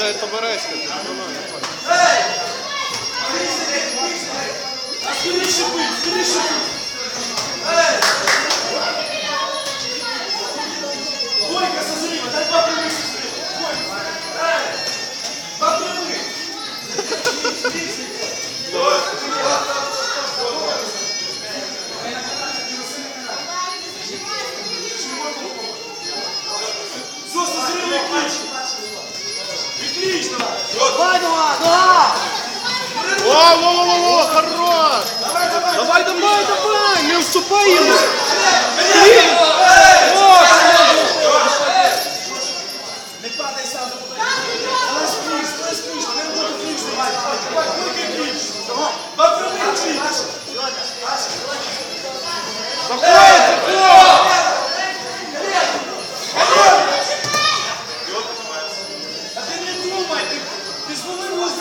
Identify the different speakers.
Speaker 1: це Товареська. Ей!
Speaker 2: Скоріше бий, скоріше бий. Давай.
Speaker 3: Давай, давай!
Speaker 1: О, во, во, во, хорош!
Speaker 2: Давай, давай.
Speaker 1: Давай, давай, давай! Не
Speaker 2: роботу кліч, давай. Давай, бойка кліч. This woman was